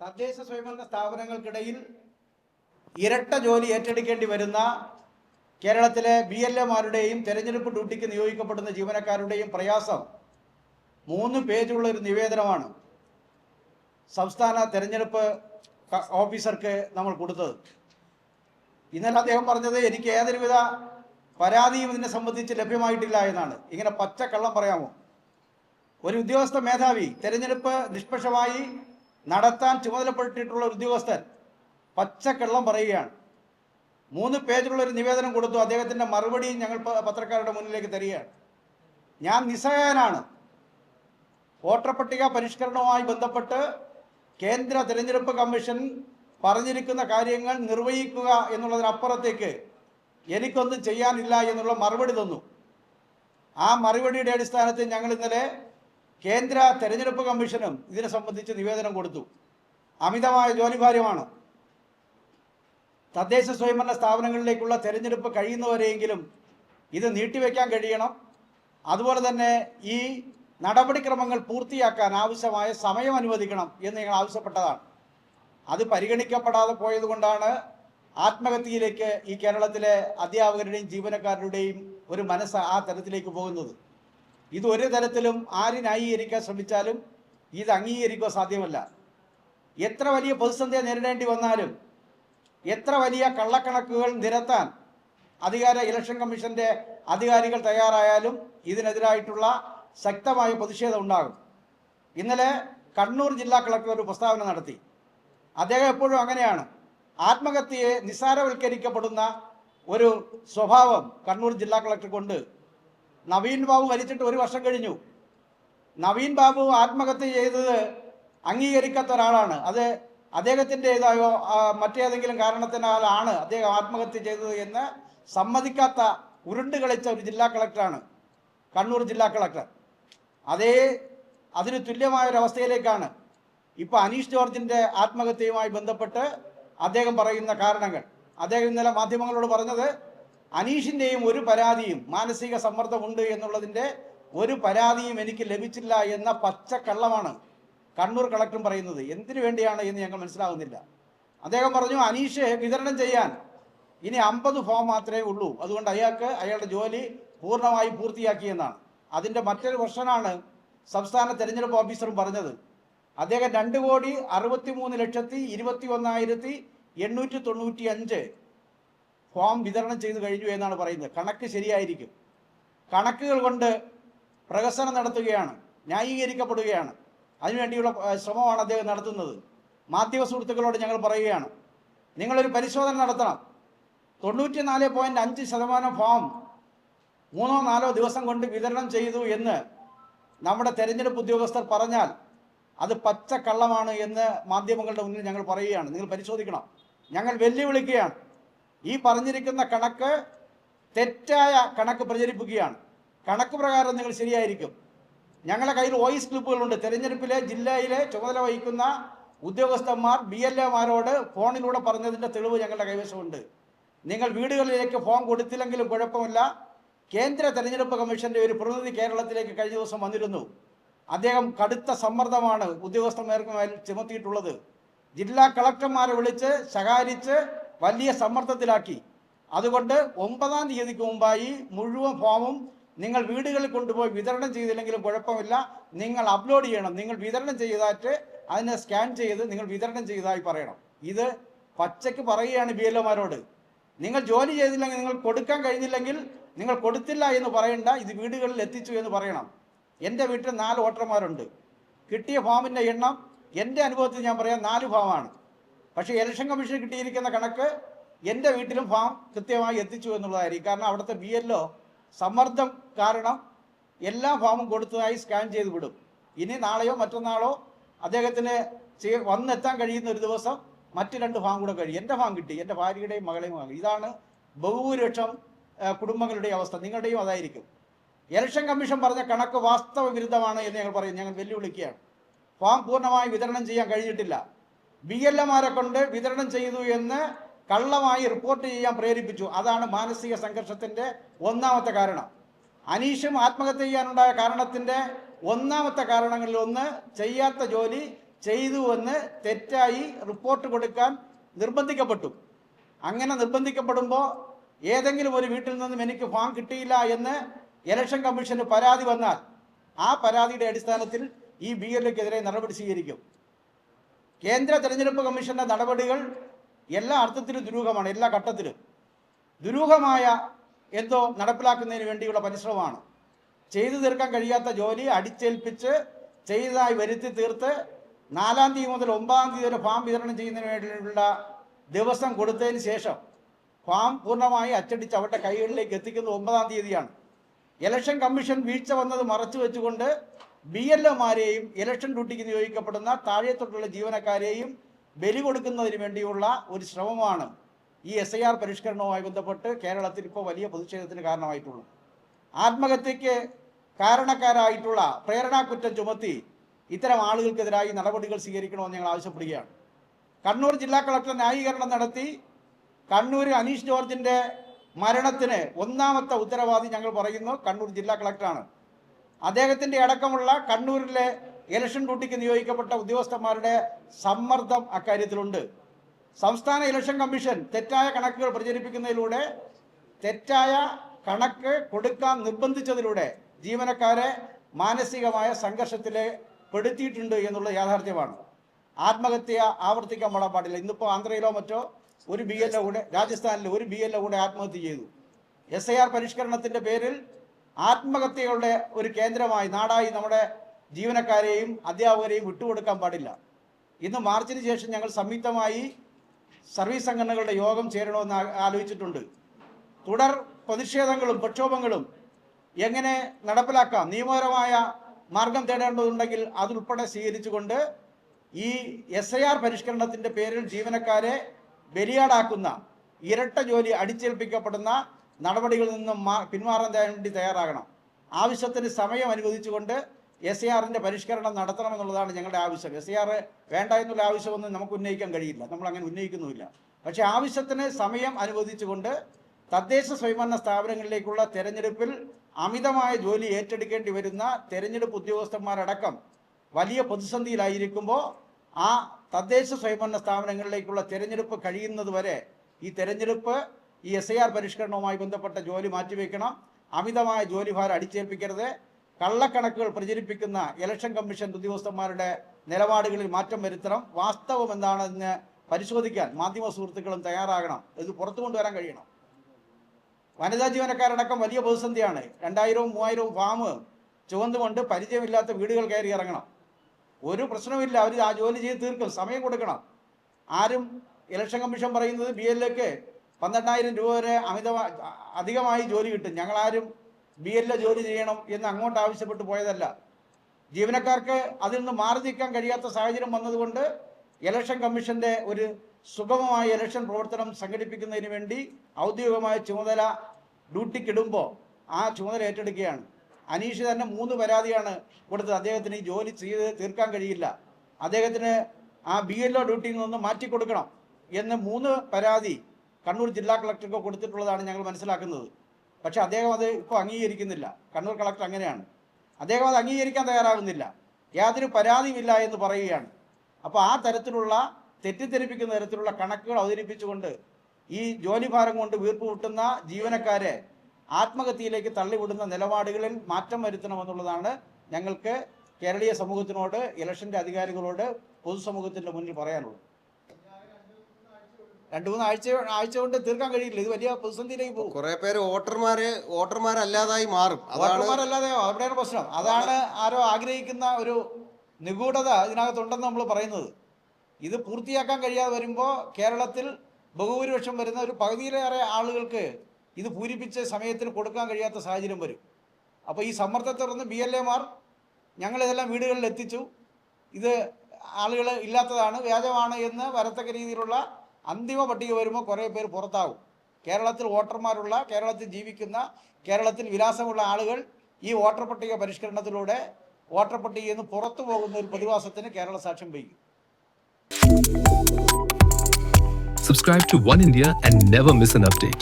തദ്ദേശ സ്വയംഭരണ സ്ഥാപനങ്ങൾക്കിടയിൽ ഇരട്ട ജോലി ഏറ്റെടുക്കേണ്ടി വരുന്ന കേരളത്തിലെ ബി എൽ എമാരുടെയും തെരഞ്ഞെടുപ്പ് ഡ്യൂട്ടിക്ക് നിയോഗിക്കപ്പെടുന്ന ജീവനക്കാരുടെയും പ്രയാസം മൂന്ന് പേജുള്ള ഒരു നിവേദനമാണ് സംസ്ഥാന തെരഞ്ഞെടുപ്പ് ഓഫീസർക്ക് നമ്മൾ കൊടുത്തത്. ഇന്നലെ അദ്ദേഹം പറഞ്ഞത് എനിക്ക് ഏതൊരുവിധ പരാതിയും ഇതിനെ സംബന്ധിച്ച് ലഭ്യമായിട്ടില്ല എന്നാണ്. ഇങ്ങനെ പച്ചക്കള്ളം പറയാമോ? ഒരു ഉദ്യോഗസ്ഥ മേധാവി തെരഞ്ഞെടുപ്പ് നിഷ്പക്ഷമായി നടത്താൻ ചുമതലപ്പെട്ടിട്ടുള്ള ഒരു ഉദ്യോഗസ്ഥൻ പച്ചക്കള്ളം പറയുകയാണ്. മൂന്ന് പേജുള്ള ഒരു നിവേദനം കൊടുത്തു. അദ്ദേഹത്തിന്റെ മറുപടിയും ഞങ്ങൾ പത്രക്കാരുടെ മുന്നിലേക്ക് തരികയാണ്. ഞാൻ നിസ്സഹായനാണ്. വോട്ടർ പട്ടിക പരിഷ്കരണവുമായി ബന്ധപ്പെട്ട് കേന്ദ്ര തിരഞ്ഞെടുപ്പ് കമ്മീഷൻ പറഞ്ഞിരിക്കുന്ന കാര്യങ്ങൾ നിർവഹിക്കുക എന്നുള്ളതിനപ്പുറത്തേക്ക് എനിക്കൊന്നും ചെയ്യാനില്ല എന്നുള്ള മറുപടി തന്നു. ആ മറുപടിയുടെ അടിസ്ഥാനത്തിൽ ഞങ്ങൾ ഇന്നലെ കേന്ദ്ര തെരഞ്ഞെടുപ്പ് കമ്മീഷനും ഇതിനെ സംബന്ധിച്ച് നിവേദനം കൊടുത്തു. അമിതമായ ജോലിഭാരമാണ് തദ്ദേശ സ്വയംഭരണ സ്ഥാപനങ്ങളിലേക്കുള്ള തെരഞ്ഞെടുപ്പ് കഴിയുന്നവരെയെങ്കിലും ഇത് നീട്ടിവെക്കാൻ കഴിയണം. അതുപോലെ തന്നെ ഈ നടപടിക്രമങ്ങൾ പൂർത്തിയാക്കാൻ ആവശ്യമായ സമയം അനുവദിക്കണം എന്ന് ഞങ്ങൾ ആവശ്യപ്പെട്ടതാണ്. അത് പരിഗണിക്കപ്പെടാതെ പോയതുകൊണ്ടാണ് ആത്മഹത്യയിലേക്ക് ഈ കേരളത്തിലെ അധ്യാപകരുടെയും ജീവനക്കാരുടെയും ഒരു മനസ്സ് ആ തരത്തിലേക്ക് പോകുന്നത്. ഇത് ഒരു തരത്തിലും ആര് ശ്രമിച്ചാലും ഇത് അംഗീകരിക്കുക സാധ്യമല്ല. എത്ര വലിയ പ്രതിസന്ധിയെ നേരിടേണ്ടി വന്നാലും എത്ര വലിയ കള്ളക്കണക്കുകൾ നിരത്താൻ അധികാര ഇലക്ഷൻ കമ്മീഷന്റെ അധികാരികൾ തയ്യാറായാലും ഇതിനെതിരായിട്ടുള്ള ശക്തമായ പ്രതിഷേധം ഉണ്ടാകും. ഇന്നലെ കണ്ണൂർ ജില്ലാ കളക്ടർ ഒരു പ്രസ്താവന നടത്തി. അദ്ദേഹം എപ്പോഴും അങ്ങനെയാണ്. ആത്മഹത്യയെ നിസ്സാരവൽക്കരിക്കപ്പെടുന്ന ഒരു സ്വഭാവം കണ്ണൂർ ജില്ലാ കളക്ടർക്കുണ്ട് നവീൻ ബാബു മരിച്ചിട്ട് ഒരു വർഷം കഴിഞ്ഞു. നവീൻ ബാബു ആത്മഹത്യ ചെയ്തത് അംഗീകരിക്കാത്ത ഒരാളാണ്. അത് അദ്ദേഹത്തിന്റെ ഇതായോ മറ്റേതെങ്കിലും കാരണത്തിനാലാണ് അദ്ദേഹം ആത്മഹത്യ ചെയ്തത് എന്ന് സമ്മതിക്കാത്ത ഉരുണ്ട് കളിച്ച ഒരു ജില്ലാ കളക്ടറാണ്. കണ്ണൂർ ജില്ലാ കളക്ടർ. അതേ അതിന് തുല്യമായ ഒരു അവസ്ഥയിലേക്കാണ് ഇപ്പോൾ അനീഷ് ജോർജിന്റെ ആത്മഹത്യയുമായി ബന്ധപ്പെട്ട് അദ്ദേഹം പറയുന്ന കാരണങ്ങൾ. അദ്ദേഹം ഇന്നലെ മാധ്യമങ്ങളോട് പറഞ്ഞത് അനീഷിന്റെയും ഒരു പരാതിയും മാനസിക സമ്മർദ്ദമുണ്ട് എന്നുള്ളതിന്റെ ഒരു പരാതിയും എനിക്ക് ലഭിച്ചില്ല എന്ന പച്ചക്കള്ളമാണ് കണ്ണൂർ കളക്ടറും പറയുന്നത്. എന്തിനു വേണ്ടിയാണ് എന്ന് ഞങ്ങൾ മനസ്സിലാകുന്നില്ല അദ്ദേഹം പറഞ്ഞു അനീഷ് വിതരണം ചെയ്യാൻ ഇനി അമ്പത് ഫോം മാത്രമേ ഉള്ളൂ. അതുകൊണ്ട് അയാൾക്ക് അയാളുടെ ജോലി പൂർണമായി പൂർത്തിയാക്കിയെന്നാണ് അതിന്റെ മറ്റൊരു വർഷനാണ് സംസ്ഥാന തെരഞ്ഞെടുപ്പ് ഓഫീസറും പറഞ്ഞത്. അദ്ദേഹം രണ്ട് കോടി അറുപത്തി മൂന്ന് ലക്ഷത്തി ഇരുപത്തി ഒന്നായിരത്തി എണ്ണൂറ്റി തൊണ്ണൂറ്റി അഞ്ച് ഫോം വിതരണം ചെയ്തു കഴിഞ്ഞു എന്നാണ് പറയുന്നത്. കണക്ക് ശരിയായിരിക്കും. കണക്കുകൾ കൊണ്ട് പ്രഹസനം നടത്തുകയാണ് ന്യായീകരിക്കപ്പെടുകയാണ്. അതിനുവേണ്ടിയുള്ള ശ്രമമാണ് അദ്ദേഹം നടത്തുന്നത്. മാധ്യമ സുഹൃത്തുക്കളോട് ഞങ്ങൾ പറയുകയാണ് നിങ്ങളൊരു പരിശോധന നടത്തണം. തൊണ്ണൂറ്റിനാല് പോയിന്റ് അഞ്ച് ശതമാനം ഫോം മൂന്നോ നാലോ ദിവസം കൊണ്ട് വിതരണം ചെയ്തു എന്ന് നമ്മുടെ തെരഞ്ഞെടുപ്പ് ഉദ്യോഗസ്ഥർ പറഞ്ഞാൽ അത് പച്ച കള്ളമാണ് എന്ന് മാധ്യമങ്ങളുടെ മുന്നിൽ ഞങ്ങൾ പറയുകയാണ്. നിങ്ങൾ പരിശോധിക്കണം. ഞങ്ങൾ വെല്ലുവിളിക്കുകയാണ്. ഈ പറഞ്ഞിരിക്കുന്ന കണക്ക് തെറ്റായ കണക്ക് പ്രചരിപ്പിക്കുകയാണ്. കണക്ക് പ്രകാരം നിങ്ങൾ ശരിയായിരിക്കും. ഞങ്ങളുടെ കയ്യിൽ വോയിസ് ക്ലിപ്പുകളുണ്ട്. തെരഞ്ഞെടുപ്പിലെ ജില്ലയിലെ ചുമതല വഹിക്കുന്ന ഉദ്യോഗസ്ഥന്മാർ ബി എൽ എമാരോട് ഫോണിലൂടെ പറഞ്ഞതിന്റെ തെളിവ് ഞങ്ങളുടെ കൈവശമുണ്ട്. നിങ്ങൾ വീടുകളിലേക്ക് ഫോൺ കൊടുത്തില്ലെങ്കിലും കുഴപ്പമില്ല. കേന്ദ്ര തെരഞ്ഞെടുപ്പ് കമ്മീഷന്റെ ഒരു പ്രതിനിധി കേരളത്തിലേക്ക് കഴിഞ്ഞ ദിവസം വന്നിരുന്നു. അദ്ദേഹം കടുത്ത സമ്മർദ്ദമാണ് ഉദ്യോഗസ്ഥന്മാർക്ക് ചുമത്തിയിട്ടുള്ളത്. ജില്ലാ കളക്ടർമാരെ വിളിച്ച് ശകാരിച്ച് വലിയ സമ്മർദ്ദത്തിലാക്കി. അതുകൊണ്ട് ഒമ്പതാം തീയതിക്ക് മുമ്പായി മുഴുവൻ ഫോമും നിങ്ങൾ വീടുകളിൽ കൊണ്ടുപോയി വിതരണം ചെയ്തില്ലെങ്കിലും കുഴപ്പമില്ല. നിങ്ങൾ അപ്ലോഡ് ചെയ്യണം. നിങ്ങൾ വിതരണം ചെയ്തായിട്ട് അതിനെ സ്കാൻ ചെയ്ത് നിങ്ങൾ വിതരണം ചെയ്തതായി പറയണം. ഇത് പച്ചയ്ക്ക് പറയുകയാണ് ബി നിങ്ങൾ ജോലി ചെയ്തില്ലെങ്കിൽ നിങ്ങൾ കൊടുക്കാൻ കഴിഞ്ഞില്ലെങ്കിൽ നിങ്ങൾ കൊടുത്തില്ല എന്ന് പറയണ്ട. ഇത് വീടുകളിൽ എത്തിച്ചു എന്ന് പറയണം. എന്റെ വീട്ടിൽ നാല് വോട്ടർമാരുണ്ട്. കിട്ടിയ ഫോമിന്റെ എണ്ണം എന്റെ അനുഭവത്തിൽ ഞാൻ പറയാം നാല് ഫോമാണ്. പക്ഷേ ഇലക്ഷൻ കമ്മീഷൻ കിട്ടിയിരിക്കുന്ന കണക്ക് എന്റെ വീട്ടിലും ഫാം കൃത്യമായി എത്തിച്ചു എന്നുള്ളതായിരിക്കും. കാരണം അവിടുത്തെ ബി എൽ സമ്മർദ്ദം കാരണം എല്ലാ ഫാമും കൊടുത്തതായി സ്കാൻ ചെയ്ത് വിടും. ഇനി നാളെയോ മറ്റന്നാളോ അദ്ദേഹത്തിന് വന്നെത്താൻ കഴിയുന്ന ഒരു ദിവസം മറ്റു രണ്ട് ഫാം കൂടെ കഴിയും. എന്റെ ഫാം കിട്ടി. എന്റെ ഭാര്യയുടെയും മകളെയും വാങ്ങി ഇതാണ് ബഹുഭൂരിപക്ഷം കുടുംബങ്ങളുടെ അവസ്ഥ. നിങ്ങളുടെയും അതായിരിക്കും. ഇലക്ഷൻ കമ്മീഷൻ പറഞ്ഞ കണക്ക് വാസ്തവ വിരുദ്ധമാണ് എന്ന് ഞങ്ങൾ പറയും. ഞങ്ങൾ വെല്ലുവിളിക്കുകയാണ്. ഫാം പൂർണമായി വിതരണം ചെയ്യാൻ കഴിഞ്ഞിട്ടില്ല. ബി എൽ എമാരെ കൊണ്ട് വിതരണം ചെയ്തു എന്ന് കള്ളമായി റിപ്പോർട്ട് ചെയ്യാൻ പ്രേരിപ്പിച്ചു. അതാണ് മാനസിക സംഘർഷത്തിന്റെ ഒന്നാമത്തെ കാരണം. അനീഷും ആത്മഹത്യ ചെയ്യാനുണ്ടായ കാരണത്തിന്റെ ഒന്നാമത്തെ കാരണങ്ങളിൽ ഒന്ന് ചെയ്യാത്ത ജോലി ചെയ്തു എന്ന് തെറ്റായി റിപ്പോർട്ട് കൊടുക്കാൻ നിർബന്ധിക്കപ്പെട്ടു. അങ്ങനെ നിർബന്ധിക്കപ്പെടുമ്പോൾ ഏതെങ്കിലും ഒരു വീട്ടിൽ നിന്നും എനിക്ക് ഫാം കിട്ടിയില്ല എന്ന് ഇലക്ഷൻ കമ്മീഷന് പരാതി വന്നാൽ ആ പരാതിയുടെ അടിസ്ഥാനത്തിൽ ഈ ബി എൽക്കെതിരെ നടപടി സ്വീകരിക്കും. കേന്ദ്ര തെരഞ്ഞെടുപ്പ് കമ്മീഷന്റെ നടപടികൾ എല്ലാ അർത്ഥത്തിലും ദുരൂഹമാണ് എല്ലാ ഘട്ടത്തിലും. ദുരൂഹമായ എന്തോ നടപ്പിലാക്കുന്നതിന് വേണ്ടിയുള്ള പരിശ്രമമാണ്. ചെയ്തു തീർക്കാൻ കഴിയാത്ത ജോലി അടിച്ചേൽപ്പിച്ച് ചെയ്തതായി വരുത്തി തീർത്ത് നാലാം തീയതി മുതൽ ഒമ്പതാം തീയതി വരെ ഫാം വിതരണം ചെയ്യുന്നതിന് വേണ്ടിയുള്ള ദിവസം കൊടുത്തതിന് ശേഷം ഫാം പൂർണമായി അച്ചടിച്ച് അവരുടെ കൈകളിലേക്ക് എത്തിക്കുന്നത് ഒമ്പതാം തീയതിയാണ്. ഇലക്ഷൻ കമ്മീഷൻ വീഴ്ച വന്നത് മറച്ചു വെച്ചുകൊണ്ട് ബി എൽ ഒമാരെയും ഇലക്ഷൻ ഡ്യൂട്ടിക്ക് നിയോഗിക്കപ്പെടുന്ന താഴെത്തൊട്ടുള്ള ജീവനക്കാരെയും ബലി കൊടുക്കുന്നതിന് വേണ്ടിയുള്ള ഒരു ശ്രമമാണ് ഈ എസ് ഐ ആർ പരിഷ്കരണവുമായി ബന്ധപ്പെട്ട് കേരളത്തിൽ ഇപ്പോൾ വലിയ പ്രതിഷേധത്തിന് കാരണമായിട്ടുള്ളത്. ആത്മഹത്യക്ക് കാരണക്കാരായിട്ടുള്ള പ്രേരണാക്കുറ്റം ചുമത്തി ഇത്തരം ആളുകൾക്കെതിരായി നടപടികൾ സ്വീകരിക്കണമെന്ന് ഞങ്ങൾ ആവശ്യപ്പെടുകയാണ്. കണ്ണൂർ ജില്ലാ കളക്ടർ ന്യായീകരണം നടത്തി. കണ്ണൂർ അനീഷ് ജോർജിന്റെ മരണത്തിന് ഒന്നാമത്തെ ഉത്തരവാദി ഞങ്ങൾ പറയുന്നു. കണ്ണൂർ ജില്ലാ കളക്ടറാണ്. അദ്ദേഹത്തിന്റെ അടക്കമുള്ള കണ്ണൂരിലെ ഇലക്ഷൻ ഡ്യൂട്ടിക്ക് നിയോഗിക്കപ്പെട്ട ഉദ്യോഗസ്ഥന്മാരുടെ സമ്മർദ്ദം അക്കാര്യത്തിലുണ്ട്. സംസ്ഥാന ഇലക്ഷൻ കമ്മീഷൻ തെറ്റായ കണക്കുകൾ പ്രചരിപ്പിക്കുന്നതിലൂടെ തെറ്റായ കണക്ക് കൊടുക്കാൻ നിർബന്ധിച്ചതിലൂടെ ജീവനക്കാരെ മാനസികമായ സംഘർഷത്തിലെ പെടുത്തിയിട്ടുണ്ട് എന്നുള്ള യാഥാർത്ഥ്യമാണ്. ആത്മഹത്യ ആവർത്തിക്കാൻ പാടാൻ പാടില്ല. ഇന്നിപ്പോൾ ആന്ധ്രയിലോ മറ്റോ ഒരു ബി എൽ കൂടെ രാജസ്ഥാനിൽ ഒരു ബി എൽ കൂടെ ആത്മഹത്യ ചെയ്തു. എസ് ഐ ആർ പരിഷ്കരണത്തിന്റെ പേരിൽ ആത്മഹത്യകളുടെ ഒരു കേന്ദ്രമായി നാടായി നമ്മുടെ ജീവനക്കാരെയും അധ്യാപകരെയും വിട്ടുകൊടുക്കാൻ പാടില്ല. ഇന്ന് മാർച്ചിന് ശേഷം ഞങ്ങൾ സംയുക്തമായി സർവീസ് സംഘടനകളുടെ യോഗം ചേരണമെന്ന് ആലോചിച്ചിട്ടുണ്ട്. തുടർ പ്രതിഷേധങ്ങളും പ്രക്ഷോഭങ്ങളും എങ്ങനെ നടപ്പിലാക്കാം നിയമപരമായ മാർഗം തേടേണ്ടതുണ്ടെങ്കിൽ അതുൾപ്പെടെ സ്വീകരിച്ചുകൊണ്ട് ഈ എസ് ഐ ആർ പരിഷ്കരണത്തിന്റെ പേരിൽ ജീവനക്കാരെ ബലിയാടാക്കുന്ന ഇരട്ട ജോലി അടിച്ചേൽപ്പിക്കപ്പെടുന്ന നടപടികളിൽ നിന്നും പിന്മാറാൻ വേണ്ടി തയ്യാറാകണം. ആവശ്യത്തിന് സമയം അനുവദിച്ചുകൊണ്ട് എസ് എ പരിഷ്കരണം നടത്തണമെന്നുള്ളതാണ് ഞങ്ങളുടെ ആവശ്യം. എസ് ആർ വേണ്ട എന്നുള്ള ആവശ്യമൊന്നും നമുക്ക് ഉന്നയിക്കാൻ കഴിയില്ല. നമ്മൾ അങ്ങനെ ഉന്നയിക്കുന്നുമില്ല. പക്ഷേ ആവശ്യത്തിന് സമയം അനുവദിച്ചുകൊണ്ട് തദ്ദേശ സ്വയംഭരണ സ്ഥാപനങ്ങളിലേക്കുള്ള തെരഞ്ഞെടുപ്പിൽ അമിതമായ ജോലി ഏറ്റെടുക്കേണ്ടി വരുന്ന തെരഞ്ഞെടുപ്പ് ഉദ്യോഗസ്ഥന്മാരടക്കം വലിയ പ്രതിസന്ധിയിലായിരിക്കുമ്പോൾ ആ തദ്ദേശ സ്വയംഭരണ സ്ഥാപനങ്ങളിലേക്കുള്ള തെരഞ്ഞെടുപ്പ് കഴിയുന്നത് വരെ ഈ തെരഞ്ഞെടുപ്പ് ഈ എസ് ഐ ആർ പരിഷ്കരണവുമായി ബന്ധപ്പെട്ട ജോലി മാറ്റിവെക്കണം. അമിതമായ ജോലിഭാരം അടിച്ചേൽപ്പിക്കരുത്. കള്ളക്കണക്കുകൾ പ്രചരിപ്പിക്കുന്ന ഇലക്ഷൻ കമ്മീഷൻ ഉദ്യോഗസ്ഥന്മാരുടെ നിലപാടുകളിൽ മാറ്റം വരുത്തണം. വാസ്തവം എന്താണെന്ന് പരിശോധിക്കാൻ മാധ്യമ സുഹൃത്തുക്കളും തയ്യാറാകണം. ഇത് പുറത്തു കൊണ്ടുവരാൻ കഴിയണം. വനിതാ ജീവനക്കാരടക്കം വലിയ പ്രതിസന്ധിയാണ്. രണ്ടായിരവും മൂവായിരവും ഫാം ചുവന്നുകൊണ്ട് പരിചയമില്ലാത്ത വീടുകൾ കയറി ഇറങ്ങണം. ഒരു പ്രശ്നമില്ല അവർ ആ ജോലി ചെയ്ത് തീർക്കും സമയം കൊടുക്കണം. ആരും ഇലക്ഷൻ കമ്മീഷൻ പറയുന്നത് ബി എല്ലേക്ക് പന്ത്രണ്ടായിരം രൂപ വരെ അമിതമായി അധികമായി ജോലി കിട്ടും. ഞങ്ങളാരും ബി എല്ലിൽ ജോലി ചെയ്യണം എന്ന് അങ്ങോട്ട് ആവശ്യപ്പെട്ട് പോയതല്ല. ജീവനക്കാർക്ക് അതിൽ നിന്ന് മാറി നിൽക്കാൻ കഴിയാത്ത സാഹചര്യം വന്നതുകൊണ്ട് ഇലക്ഷൻ കമ്മീഷന്റെ ഒരു സുഗമമായ ഇലക്ഷൻ പ്രവർത്തനം സംഘടിപ്പിക്കുന്നതിന് വേണ്ടി ഔദ്യോഗികമായ ചുമതല ഡ്യൂട്ടിക്കിടുമ്പോൾ ആ ചുമതല ഏറ്റെടുക്കുകയാണ്. അനീഷ് തന്നെ മൂന്ന് പരാതിയാണ് കൊടുത്തത്. അദ്ദേഹത്തിന് ഈ ജോലി ചെയ്ത് തീർക്കാൻ കഴിയില്ല. അദ്ദേഹത്തിന് ആ ബി എൽ ഒ ഡ്യൂട്ടിയിൽ നിന്ന് മാറ്റി കൊടുക്കണം എന്ന് മൂന്ന് പരാതി കണ്ണൂർ ജില്ലാ കളക്ടർക്ക് കൊടുത്തിട്ടുള്ളതാണ് ഞങ്ങൾ മനസ്സിലാക്കുന്നത്. പക്ഷെ അദ്ദേഹം അത് ഇപ്പോൾ അംഗീകരിക്കുന്നില്ല. കണ്ണൂർ കളക്ടർ അങ്ങനെയാണ്. അദ്ദേഹം അത് അംഗീകരിക്കാൻ തയ്യാറാകുന്നില്ല. യാതൊരു പരാതിയുമില്ല എന്ന് പറയുകയാണ്. അപ്പോൾ ആ തരത്തിലുള്ള തെറ്റിദ്ധരിപ്പിക്കുന്ന തരത്തിലുള്ള കണക്കുകൾ അവതരിപ്പിച്ചുകൊണ്ട് ഈ ജോലിഭാരം കൊണ്ട് വീർപ്പ് മുട്ടുന്ന ജീവനക്കാരെ ആത്മഹത്യയിലേക്ക് തള്ളിവിടുന്ന നിലപാടുകളിൽ മാറ്റം വരുത്തണമെന്നുള്ളതാണ് ഞങ്ങൾക്ക് കേരളീയ സമൂഹത്തിനോട് ഇലക്ഷന്റെ അധികാരികളോട് പൊതുസമൂഹത്തിന്റെ മുന്നിൽ പറയാനുള്ളത്. രണ്ടു മൂന്ന് ആഴ്ച ആഴ്ച കൊണ്ട് തീർക്കാൻ കഴിയില്ല. ഇത് വലിയ പ്രതിസന്ധിയിലേക്ക് പോകും. കുറെ പേര് വോട്ടർമാര് വോട്ടർമാരല്ലാതായി മാറും. വോട്ടർമാരല്ലാതെ അവിടെയാണ് പ്രശ്നം. അതാണ് ആരോ ആഗ്രഹിക്കുന്ന ഒരു നിഗൂഢത ഇതിനകത്തുണ്ടെന്ന് നമ്മൾ പറയുന്നത്. ഇത് പൂർത്തിയാക്കാൻ കഴിയാതെ വരുമ്പോൾ കേരളത്തിൽ ബഹുഭൂരിപക്ഷം വരുന്ന ഒരു പകുതിയിലേറെ ആളുകൾക്ക് ഇത് പൂരിപ്പിച്ച് സമയത്തിന് കൊടുക്കാൻ കഴിയാത്ത സാഹചര്യം വരും. അപ്പോൾ ഈ സമ്മർദ്ദത്തെ തുടർന്ന് ബി എൽ എമാർ ഞങ്ങളിതെല്ലാം വീടുകളിൽ എത്തിച്ചു ഇത് ആളുകൾ ഇല്ലാത്തതാണ് വ്യാജമാണ് എന്ന് വരത്തക്ക രീതിയിലുള്ള അന്തിമ പട്ടിക വരുമ്പോൾ കുറേ പേര് പുറത്താകും കേരളത്തിൽ വോട്ടർമാരുള്ള കേരളത്തിൽ ജീവിക്കുന്ന കേരളത്തിൽ വിലാസമുള്ള ആളുകൾ ഈ വോട്ടർ പട്ടിക പരിഷ്കരണത്തിലൂടെ വോട്ടർ പട്ടികയിൽ നിന്ന് പുറത്തു പോകുന്ന ഒരു പ്രതിഭാസത്തിന് കേരള സാക്ഷ്യം വഹിക്കും Subscribe to One India and never miss an update.